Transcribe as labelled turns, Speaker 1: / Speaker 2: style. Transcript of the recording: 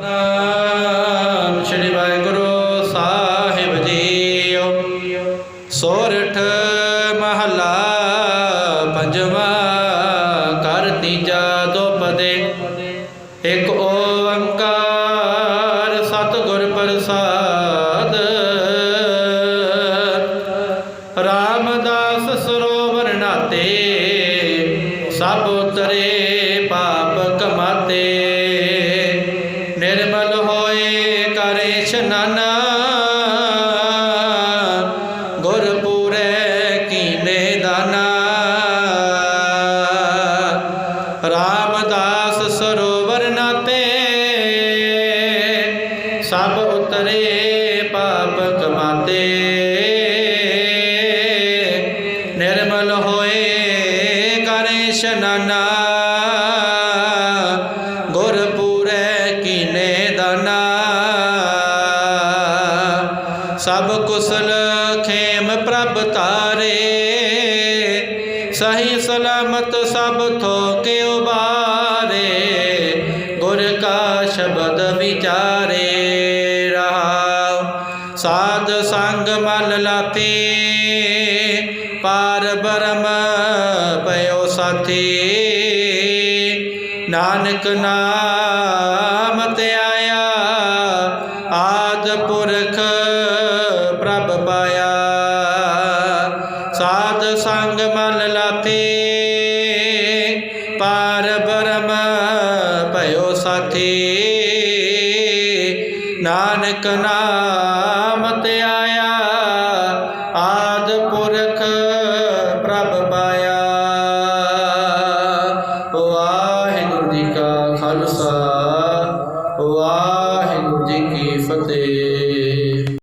Speaker 1: ਨਾਮ ਸ੍ਰੀ ਵਾਹਿਗੁਰੂ ਸਾਹਿਬ ਜੀਓ। ਸੋਰਠ ਮਹਲਾ ਪੰਜਵਾ ਕਰ ਤੀਜਾ ਦੁਪਦੇ। ਇੱਕ ਓੰਕਾਰ ਸਤਿਗੁਰ ਪ੍ਰਸਾਦ। ਰਾਮਦਾਸ ਸਰੋਵਰ ਨਾਤੇ ਸਭ ਉਤਰੇ। ਕਰੇ ਇਸ਼ਨਾਨਾ ਗੁਰ ਪੂਰੇ ਕੀਨੇ ਦਾਨਾ। ਰਾਮਦਾਸ ਸਰੋਵਰ ਨਾਤੇ ਸਭ ਉਤਰੇ ਪਾਪ ਕਮਾਤੇ। ਨਿਰਮਲ ਹੋਏ ਕਰੇ ਇਸ਼ਨਾਨਾ ਗੁਰ ਸਭ ਕੁਸਲ ਖੇਮ ਪ੍ਰਭ ਤਾਰੇ ਸਹੀ ਸਲਾਮਤ ਸਭ ਥੋਕੇ ਉਬਾਰੇ। ਗੁਰ ਕਾ ਸ਼ਬਦ ਵਿਚਾਰੇ ਰਹਾ ਸਾਧ ਸੰਗ ਮਲ ਲਾਤੇ ਪਾਰ ਬਰਮ ਪਇਓ ਸਾਥੀ। ਨਾਨਕ ਨਾਮ ਪ੍ਰਭ ਪਾਇਆ। ਸਾਧ ਸੰਗ ਮਨ ਲਾਤੇ। ਪਾਰ ਬਰਮ ਭਇਓ ਸਾਥੀ। ਨਾਨਕ ਨਾਮ ਤੇ ਆਇਆ। ਆਦ ਪੁਰਖ ਪ੍ਰਭ ਪਾਇਆ। ਵਾਹਿਗੁਰੂ ਜੀ ਕਾ ਖਾਲਸਾ। ਵਾਹਿਗੁਰੂ ਜੀ ਕੀ ਫਤਿਹ।